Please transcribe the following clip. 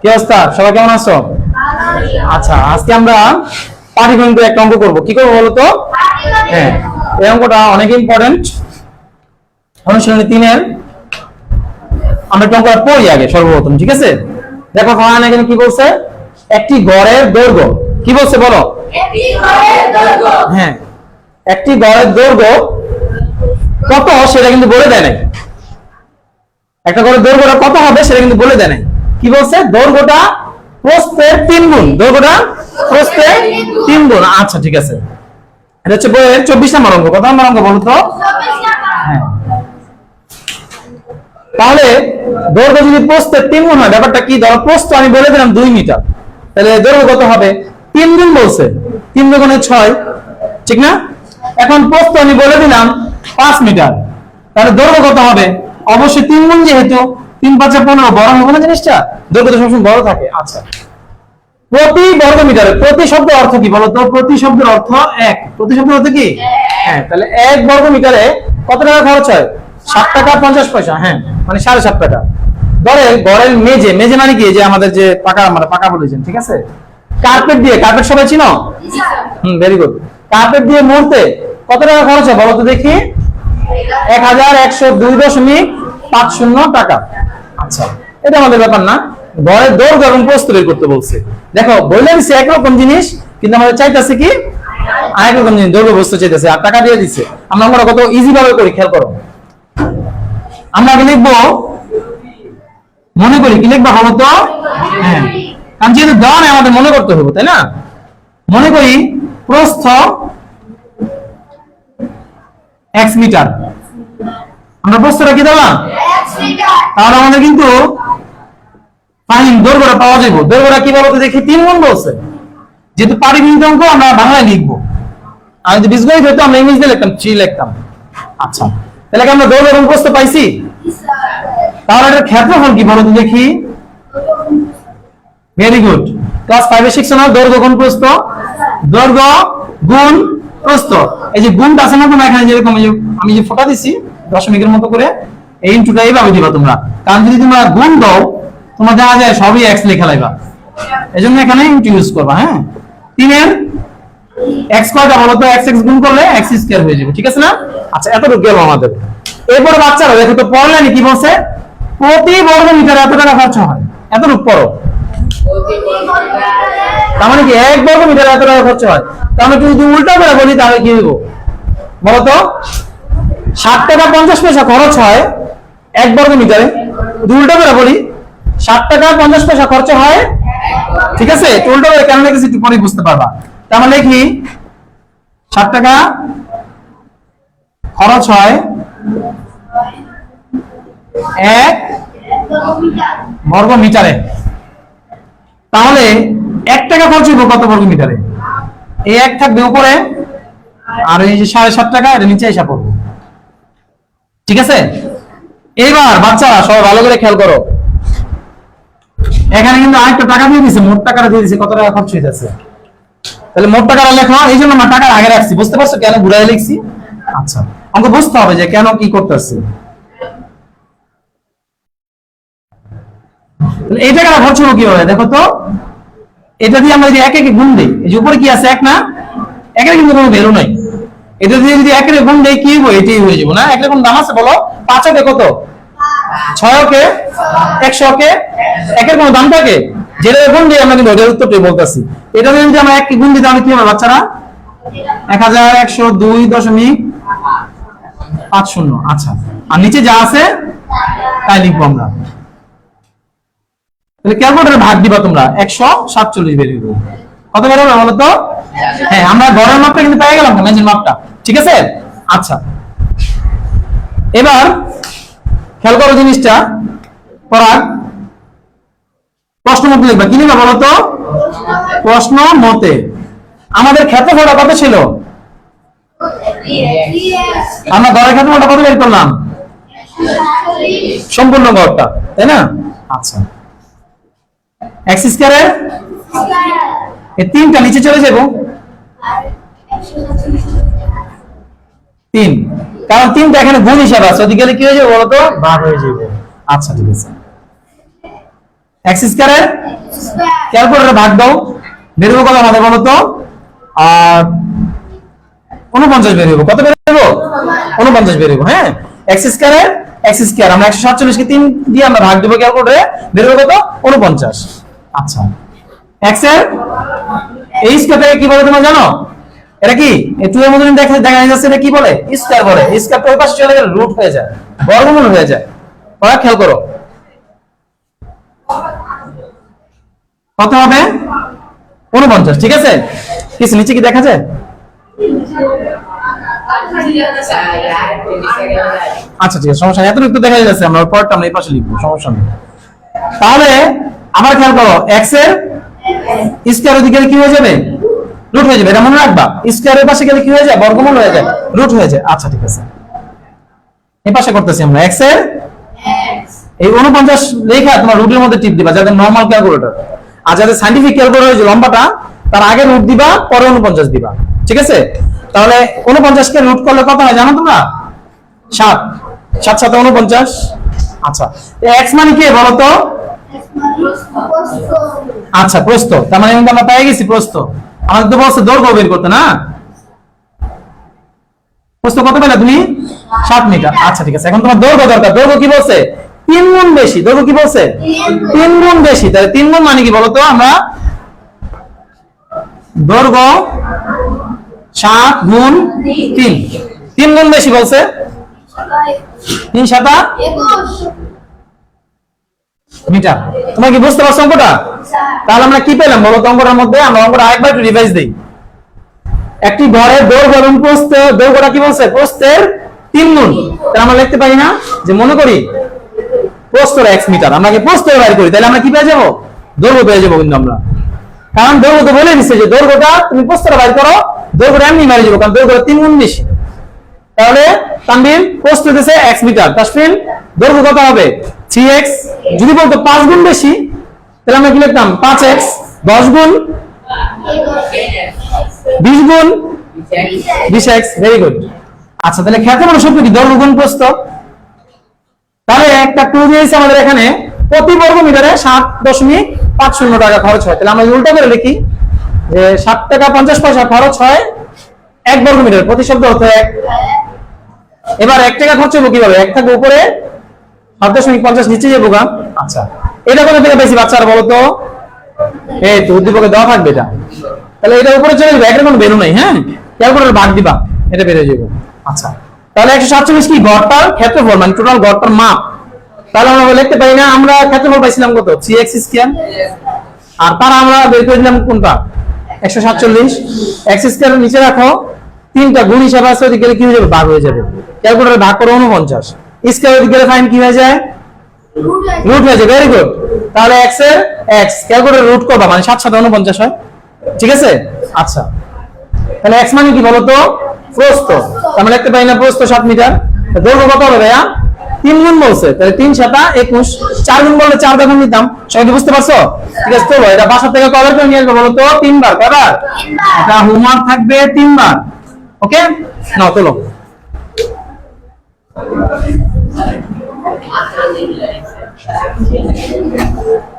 কি অবস্থা? সবাই কেমন আছো? আচ্ছা আজকে আমরা পাটিগণিত একটা অঙ্ক করব। কি করব বলো তো? হ্যাঁ এই অঙ্কটা অনেক ইম্পর্টেন্ট অনুশীলনী তিনের আমরা একটু অঙ্কটা পড়ি আগে সর্বপ্রথম ঠিক আছে? দেখো ফাহান এখানে কি বলছে? একটি গড়ের দৈর্ঘ্য। কি বলছে বলো? হ্যাঁ একটি গড়ের দৈর্ঘ্য কত সেটা কিন্তু বলে দেয় নাই। একটা গড়ের দৈর্ঘ্যটা কত হবে সেটা কিন্তু বলে দেয় নাই। কি বলছে? দৈর্ঘ্যটা প্রস্থের তিন গুণ। দৈর্ঘ্যটা প্রস্থের তিন গুণ। আচ্ছা ঠিক আছে। এটা হচ্ছে বইয়ের চব্বিশ নম্বর অঙ্ক। কত নম্বর অঙ্ক বলো তো? হ্যাঁ। তাহলে দৈর্ঘ্য যদি প্রস্থের তিন গুণ হয়, ব্যাপারটা কি? ধরো প্রস্থ আমি বলে দিলাম দুই মিটার। তাহলে দৈর্ঘ্য কত হবে? তিন গুণ বলছে। তিন দুগুণে ছয়। ঠিক না? এখন প্রস্থ আমি বলে দিলাম পাঁচ মিটার। তাহলে দৈর্ঘ্য কত হবে? অবশ্যই তিন গুণ যেহেতু। তিন পাঁচে পনেরো, বড় হবে না জিনিসটা? দৈর্ঘ্য সবসময় বড় থাকে। আচ্ছা। প্রতি বর্গ মিটারে প্রতি শব্দের অর্থ কি বলতো প্রতি শব্দের অর্থ এক। প্রতি শব্দের অর্থ কি? হ্যাঁ তাহলে এক বর্গ মিটারে কত টাকা খরচ হয়? সাত টাকা পঞ্চাশ পয়সা হ্যাঁ মানে সাড়ে সাত টাকা। ধরে ঘরের মেজে মেজে মানে কি? যে আমাদের যে পাকা মানে পাকা বলেছেন, ঠিক আছে? কার্পেট দিয়ে, কার্পেট সবাই চিনো? হুম ভেরি গুড কার্পেট দিয়ে মুহূর্তে কত টাকা খরচ হয় বলো তো দেখি? এক হাজার একশো দুই দশমিক পাঁচ শূন্য টাকা। আচ্ছা এটা আমাদের ব্যাপার না। ঘরের দৈর্ঘ্য এবং প্রস্থ বের করতে বলছে। দেখো বললে দিচ্ছে একরকম জিনিস, কিন্তু আমাদের চাইতেছে কি? আরেক জিনিস দৈর্ঘ্য বস্তু চাইতেছে, আর টাকা দিয়ে দিচ্ছে আমরা আমরা কত ইজি ভাবে করি, খেয়াল করো। আমরা আগে লিখব, মনে করি কি লিখব হলো তো? হ্যাঁ। কারণ যেহেতু দেওয়া আমাদের মনে করতে হবে, তাই না? মনে করি প্রস্থ এক্স মিটার আমরা প্রস্থটা কি দিলাম? তাহলে আমাদের কিন্তু ফাইন দৈর্ঘ্যটা পাওয়া যাবে দৈর্ঘ্যটা কি বলতো দেখি তিন গুণ বলছে। যেহেতু পারিবারিক অঙ্ক, আমরা বাংলায় লিখব। আর যদি বীজগণিত হতো আমরা ইংলিশে লিখতাম চি লিখতাম। আচ্ছা তাহলে কি আমরা এবং প্রস্থ পাইছি? তাহলে এটার ক্ষেত্রফল কি বলতো দেখি। ভেরি গুড ক্লাস ফাইভে শিখছো না দৈর্ঘ্য গুণ প্রস্থ? দৈর্ঘ্য গুণ প্রস্থ। এই যে গুণটা আছে না তোমরা এখানে যেরকম আমি যে ফোটা দিছি, দশমিকের মতো করে এই ইনটুটা এইভাবে দিবা তোমরা। কারণ যদি তোমরা গুণ দাও তোমরা দেখা যায় সবই এক্স লেখা লাইবা এই জন্য এখানে ইনটু ইউজ করবা হ্যাঁ? তিনের এক্স কয়টা বলো তো এক্স এক্স গুণ করলে এক্স স্কয়ার হয়ে যাবে ঠিক আছে না? আচ্ছা এতটুকু গেল আমাদের। এরপর বাচ্চারা দেখো তো পড়লেন কি বলছে? প্রতি বর্গ মিটারে এত টাকা খরচ হয়। এত এতটুকু পড়ো। তার মানে কি এক বর্গ মিটারে এত টাকা খরচ হয়। তাহলে তুই যদি উল্টা করে বলি তাহলে কি হইব? বলতো ষাট টাকা পঞ্চাশ পয়সা খরচ হয় এক বর্গ মিটারে যদি করে বলি, ষাট টাকা পঞ্চাশ পয়সা খরচ হয়। ঠিক আছে? উল্টো করে কেন লিখেছি একটু পরে বুঝতে পারবা। তার মানে কি? ষাট টাকা খরচ হয় এক বর্গ মিটারে তাহলে এক টাকা খরচ হইব কত বর্গ মিটারে এই এক থাকবে উপরে, আর এই যে সাড়ে সাত টাকা, এটা নিচে এসে পড়ব। ঠিক আছে? এবার বাচ্চারা সবাই ভালো করে খেয়াল করো। এখানে কিন্তু আরেকটা টাকা দিয়ে দিছে, মোট টাকাটা দিয়ে দিছে, কত টাকা খরচ হইতেছে? তাহলে মোট টাকাটা লেখা, এই জন্য আমার টাকার আগে রাখছি। বুঝতে পারছ কেন? ঘুরাই লিখছি। আচ্ছা আমাকে বুঝতে হবে যে কেন কি করতেছি। এই টাকাটা খরচ হলো কীভাবে? দেখো তো, এটা দিয়ে আমরা যদি এক একে গুণ দিই, এই যে উপরে কি আছে? এক না? একের কিন্তু কোনো ভ্যালু নাই। এটা দিয়ে যদি একের গুণ দেই, কি হবে এটাই হয়ে যাব, না? একের কোন দাম আছে বলো? পাঁচ ওকে কত? ছয় ওকে একশো ওকে একের কোনো দাম থাকে? যেটা গুণ দিয়ে আমরা কিন্তু ওটার উত্তরটাই বলতেছি। এটা যদি আমরা এক গুণ দিই তাহলে কি হবে বাচ্চারা? এক হাজার একশো দুই দশমিক পাঁচ শূন্য। আচ্ছা আর নিচে যা আছে, তাই লিখব আমরা। তাহলে ক্যালকুলেটারে ভাগ দিবা তোমরা। একশো সাতচল্লিশ বেরিয়ে দেবো কত বেরোবে বলো তো? হ্যাঁ আমরা ঘরের মাপটা কিন্তু পেয়ে গেলাম মেজের মাপটা। ঠিক আছে? আচ্ছা এবার খেয়াল করো জিনিসটা, পড়ার প্রশ্ন মতে লিখবা। কি লিখবা বলো তো? প্রশ্ন মতে। আমাদের ক্ষেত্রফলটা কত ছিল? আমরা ঘরের ক্ষেত্রফলটা কত বের করলাম? সম্পূর্ণ ঘরটা, তাই না? আচ্ছা। এক্স স্কয়ারের এই তিনটা নিচে চলে যাব। তিন। কারণ তিনটা এখানে গুণ হিসাব আছে। ওদিকে গেলে কি হয়ে যাবে বলতো? ভাগ হয়ে যাবে। আচ্ছা ঠিক আছে। এক্স স্কয়ারের ক্যালকুলেটরে ভাগ দাও। বেরোবো কত আমাদের বলো তো? আর উনপঞ্চাশ বেরোবো কত বেরোবো উনপঞ্চাশ বেরোবো হ্যাঁ? এক্স স্কয়ারের এক্স স্কয়ার আমরা একশো সাতচল্লিশকে তিন দিয়ে আমরা ভাগ দেবো ক্যালকুলেটরে বেরোবো কত? উনপঞ্চাশ আচ্ছা। এক্সের এই স্কয়ারটাকে কি বলে তোমরা জানো? এটা কি? টু এর মধ্যে দেখা দেখা যাচ্ছে এটা কি বলে? স্কয়ার বলে। স্কয়ার ওই পাশে চলে গেলে রুট হয়ে যায়। বর্গমূল হয়ে যায়। ওরা খেয়াল করো। কত হবে? উনপঞ্চাশ, ঠিক আছে? কিছু নিচে কি দেখা যায়? আচ্ছা ঠিক আছে, সমস্যা নেই। এতটুকু দেখা যাচ্ছে। আমরা পরটা আমরা এই পাশে লিখব, সমস্যা নেই। তাহলে, আবার খেয়াল করো এক্সের স্কয়ার অধিকার কি হয়ে যাবে? রুট হয়ে যাবে এটা মনে রাখবা। স্কয়ারের পাশে গেলে কি হয়ে যায়? বর্গমূল হয়ে যায়। রুট হয়ে যায়। আচ্ছা ঠিক আছে। এই পাশে করতেছি আমরা। এক্সের? এই উনপঞ্চাশ লেখা তোমার রুটের মধ্যে টিপ দিবা যাদের নর্মাল ক্যালকুলেটর আর যাদের সাইন্টিফিক ক্যালকুলেটর যে লম্বাটা তার আগে রুট দিবা পরে উনপঞ্চাশ দিবা। ঠিক আছে? তাহলে উনপঞ্চাশকে রুট করলে কত হয় জানো তোমরা? সাত। সাত সাথে উনপঞ্চাশ আচ্ছা। এক্স মানে কি বলো তো? আচ্ছা প্রস্থ। তার মানে আমরা পেয়ে গেছি প্রস্থ। আমাদের তো বলছে দৈর্ঘ্য বের করতে, না? প্রস্থ কত পেলে তুমি? সাত মিটার। আচ্ছা ঠিক আছে। এখন তোমার দৈর্ঘ্য দরকার। দৈর্ঘ্য কি বলছে? তিন গুণ বেশি। দৈর্ঘ্য কি বলছে? তিন গুণ বেশি। তাহলে তিন গুণ মানে কি বলতো? আমরা দৈর্ঘ্য সাত গুণ তিন। তিন গুণ বেশি বলছে? তিন সাতা? মিটার। তোমরা কি বুঝতে পারছ অঙ্কটা? তাহলে আমরা কি পেলাম বলো অঙ্কটার মধ্যে? আমরা অঙ্কটা আরেকবার একটু রিভাইজ দিই। একটি ঘরের দৈর্ঘ্য এবং প্রস্থ দৈর্ঘ্যটা কি বলছে? প্রস্থের তিন গুণ। তাহলে আমরা লিখতে পারি না? যে মনে করি প্রস্থর এক্স মিটার। আমরা কি প্রস্থ বের করি? তাহলে আমরা কি পেয়ে যাব? দৈর্ঘ্য পেয়ে যাব কিন্তু আমরা। কারণ দৈর্ঘ্য তো বলে দিচ্ছে যে দৈর্ঘ্যটা তুমি প্রস্থটা বাইর করো দৈর্ঘ্যটা এমনি মেরে যাব কারণ দৈর্ঘ্যটা তিন গুণ বেশি। তাহলে তানবির প্রস্থ দিতেছে এক্স মিটার। তাসফিন দৈর্ঘ্য কত হবে? থ্রি এক্স যদি বলতো পাঁচ গুণ বেশি, তাহলে আমরা কি লিখতাম? পাঁচ এক্স দশ গুণ বিশ গুণ বিশ এক্স ভেরি গুড আচ্ছা তাহলে খ্যাত মানে সূত্র কি? দৈর্ঘ্য গুণ প্রস্থ। তাহলে একটা ক্লু দিয়েছে আমাদের এখানে, প্রতি বর্গ মিটারে সাত দশমিক পাঁচ শূন্য টাকা খরচ হয়। তাহলে আমরা উল্টো করে লিখি যে সাত টাকা পঞ্চাশ পয়সা খরচ হয় এক বর্গ মিটার প্রতি শব্দ অর্থ এক। এবার এক টাকা খরচ হব কীভাবে? এক থাকবে উপরে সাত দশমিক পঞ্চাশ নিচে যাব গা আচ্ছা। এটা কোথা থেকে বেশি বাচ্চারা বলো তো এই তো উদ্দীপকে দেওয়া থাকবে এটা। তাহলে এটা উপরে চলে যাবে একটা কোনো বেরো নাই হ্যাঁ? ক্যালকুলেটর বাদ দিবা এটা বেড়ে যাবে। আচ্ছা। তাহলে একশো সাতচল্লিশ কি গড়টার ক্ষেত্রফল মানে টোটাল গড়টার মাপ? তাহলে আমরা লিখতে পারি না আমরা ক্ষেত্রফল পাইছিলাম কত? থ্রি এক্স স্কোয়ার আর তারা আমরা বের করে দিলাম কোনটা? একশো সাতচল্লিশ। এক্স স্কোয়ার নিচে রাখো তিনটা গুণ হিসাবে আছে ওদিকে গেলে কি হয়ে যাবে? ভাগ হয়ে যাবে। ক্যালকুলেটর ভাগ করো উনপঞ্চাশ স্কোয়ার ওদিকে গেলে ফাইন কি হয়ে যায়? রুট হয়ে যায়। ভেরি গুড তাহলে এক্সের এক্স ক্যালকুলেটর রুট করবা মানে সাত সাথে উনপঞ্চাশ হয়। ঠিক আছে? আচ্ছা। তাহলে এক্স মানে কি বলতো? প্রস্থ। আমরা লিখতে পারি না প্রস্থ সাত মিটার। দৈর্ঘ্য কত হবে ভাইয়া? তিন গুণ বলছে। তাহলে তিন সাতা একুশ। চার গুণ বললে চার দেখুন নিতাম। সবাই কি বুঝতে পারছ? ঠিক আছে তো এটা বাসা থেকে কবার করে নিয়ে আসবে বলো তো তিনবার কবার এটা হোমওয়ার্ক থাকবে তিনবার ওকে? না চলো Thank you.